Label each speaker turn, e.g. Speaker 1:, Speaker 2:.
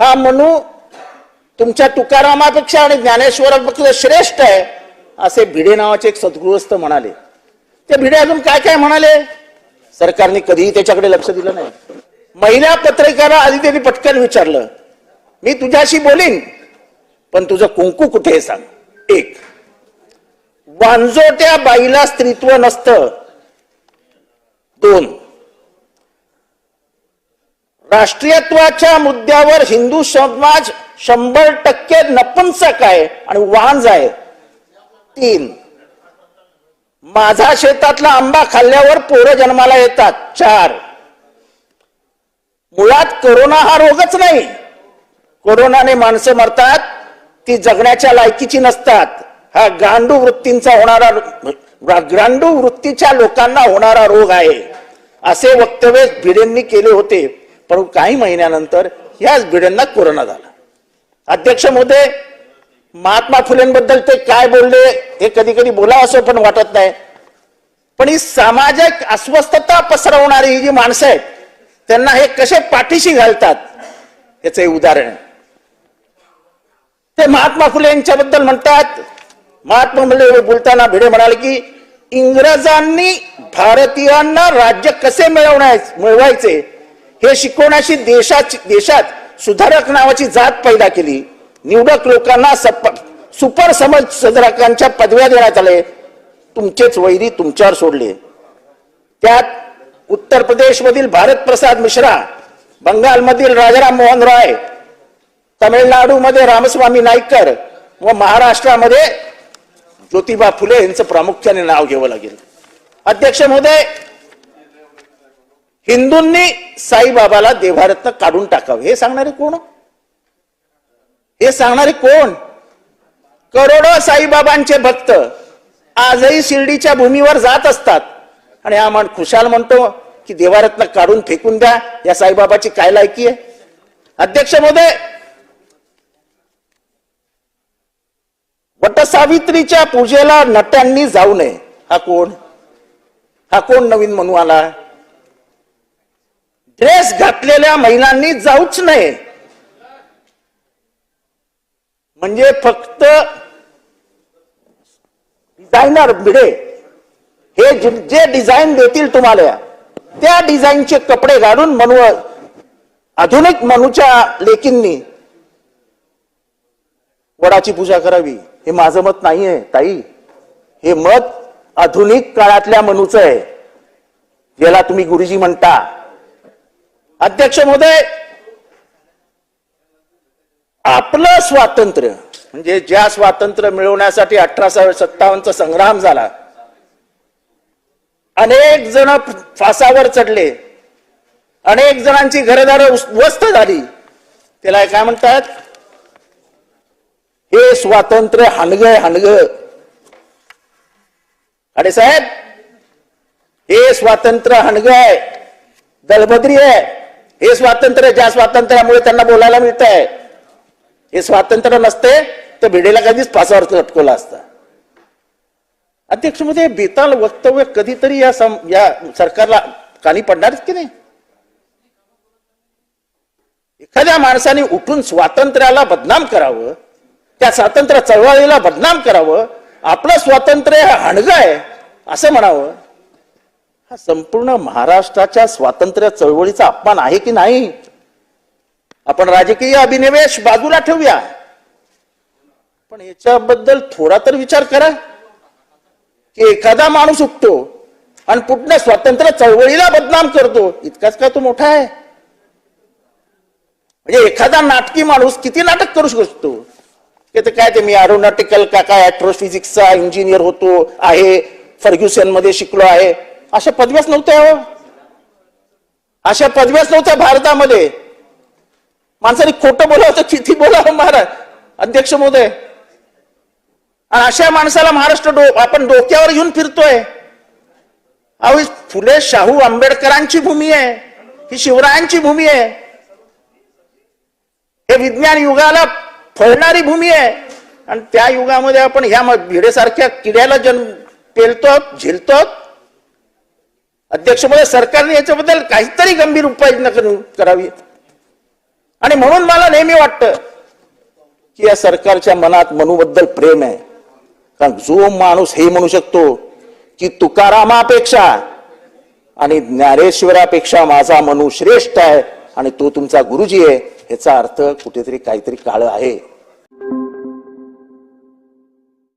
Speaker 1: हा मनू तुमच्या तुकारामापेक्षा आणि ज्ञानेश्वरापेक्षा श्रेष्ठ आहे असे भिडे नावाचे एक सद्गृहस्थ म्हणाले. ते भिडे अजून काय काय म्हणाले? सरकारने कधीही त्याच्याकडे लक्ष दिलं नाही. महिला पत्रकारा आधी त्यांनी पटकन विचारलं मी तुझ्याशी बोलीन पण तुझं कुंकू कुठे आहे सांग. एक. वांजोट्या बाईला स्त्रीत्व नसतं. दोन. राष्ट्रीयत्वाच्या मुद्द्यावर हिंदू समाज शंभर टक्के नपुंसक आहे आणि वांज आहे. तीन. माझा शेतातला आंबा खाल्ल्यावर पोरं जन्माला येतात. चार. मुळात कोरोना हा रोगच नाही. कोरोनाने माणसं मरतात ती जगण्याच्या लायकीची नसतात. हा गांडू वृत्तींचा होणारा गांडू वृत्तीच्या लोकांना होणारा रोग आहे. असे वक्तव्य भिडेंनी केले होते. परंतु काही महिन्यानंतर ह्याच भिडेंना कोरोना झाला. अध्यक्ष मोदय महात्मा फुलेंबद्दल ते काय बोलले हे कधी कधी बोला असं पण वाटत नाही. पण ही सामाजिक अस्वस्थता पसरवणारी ही जी माणसं आहेत त्यांना हे कसे पाठीशी घालतात याचं हे उदाहरण ते महात्मा फुले यांच्याबद्दल म्हणतात महात्मा फुले बोलताना भिडे म्हणाले की इंग्रजांनी भारतीयांना राज्य कसे मिळवण्याय मिळवायचे हे शिकवण्याची देशाची देशात सुधारक नावाची जात पैदा केली. निवडक लोकांना सप सुपर समज सुधारकांच्या पदव्या देण्यात आले. तुमचेच वैरी तुमच्यावर सोडले. त्यात उत्तर प्रदेशमधील भारत प्रसाद मिश्रा बंगालमधील राजाराम मोहन रॉय तमिळनाडूमध्ये रामस्वामी नाईकर व महाराष्ट्रामध्ये ज्योतिबा फुले यांचं प्रामुख्याने नाव घ्यावं लागेल. अध्यक्ष महोदय हिंदूंनी साईबाबाला देवारत्न काढून टाकावं. हे सांगणारे कोण? हे सांगणारे कोण? करोडो साईबाबांचे भक्त आजही शिर्डीच्या भूमीवर जात असतात. आणि हा म्हण खुशाल म्हणतो की देवारत्न काढून फेकून द्या. या साईबाबाची काय लायकी आहे? अध्यक्ष महोदय वटसावित्रीच्या पूजेला नट्यांनी जाऊ नये. हा कोण? हा कोण नवीन म्हणू आला ड्रेस घातलेल्या महिलांनी जाऊच नये. म्हणजे फक्त डिझायनर भिडे. हे जे- जे डिझाईन देतील तुम्हाला त्या डिझाईनचे कपडे घालून मनू आधुनिक मनूच्या लेकींनी वडाची पूजा करावी. हे माझं मत नाहीये ताई. हे मत आधुनिक काळातल्या मनूचं आहे. ज्याला तुम्ही गुरुजी म्हणता अध्यक्ष महोदय आपलं स्वातंत्र्य म्हणजे ज्या स्वातंत्र्य मिळवण्यासाठी अठराशे सत्तावन्नचा संग्राम झाला अनेक जण फासावर चढले अनेक जणांची घरदारं उद्ध्वस्त झाली. त्याला काय म्हणतात? हे स्वातंत्र्य हानग हानग अरे साहेब हे स्वातंत्र्य हणग आहे दलबद्री आहे. हे स्वातंत्र्य ज्या स्वातंत्र्यामुळे त्यांना बोलायला मिळत आहे हे स्वातंत्र्य नसते तर भिडेला कधीच फासावर लटकवला असता. अध्यक्षमध्ये बेताल वक्तव्य कधीतरी या सम- या सरकारला कानी पडणारच की नाही? एखाद्या माणसाने उठून स्वातंत्र्याला बदनाम करावं त्या स्वातंत्र्य चळवळीला बदनाम करावं आपलं स्वातंत्र्य हे आहे असं म्हणावं हा संपूर्ण महाराष्ट्राच्या स्वातंत्र्य चळवळीचा अपमान आहे की नाही? आपण राजकीय अभिनिवेश बाजूला ठेवूया. पण याच्याबद्दल थोडा तर विचार करा. की एखादा माणूस उठतो आणि पूर्ण स्वातंत्र्य चळवळीला बदनाम करतो. इतकाच का तो मोठा आहे? म्हणजे एखादा नाटकी माणूस किती नाटक करू शकतो? ते तर काय ते मी एरोनॉटिकल का काय ऍट्रोफिजिक्सचा इंजिनियर होतो आहे फर्ग्युसनमध्ये शिकलो आहे. अशा पदव्याच नव्हत्या हो. अशा पदव्याच नव्हत्या भारतामध्ये. माणसाने खोटं बोलावं तर किती बोलावं महाराज. अध्यक्ष महोदय. आणि अशा माणसाला महाराष्ट्र डो आपण डोक्यावर घेऊन फिरतोय. अहो फुले शाहू आंबेडकरांची भूमी आहे. ही शिवरायांची भूमी आहे. हे विज्ञान युगाला फळणारी भूमी आहे. आणि त्या युगामध्ये आपण ह्या भिडेसारख्या किड्याला जन्म पेलतो झेलतो अध्यक्ष म्हणजे सरकारने याच्याबद्दल काहीतरी गंभीर उपाययोजना करू- करावी. आणि म्हणून मला नेहमी वाटतं की या सरकारच्या मनात मनूबद्दल प्रेम आहे. कारण जो माणूस हे म्हणू शकतो की तुकारामापेक्षा आणि ज्ञानेश्वरापेक्षा माझा मनू श्रेष्ठ आहे आणि तो तुमचा गुरुजी आहे ह्याचा अर्थ कुठेतरी काहीतरी काळ आहे.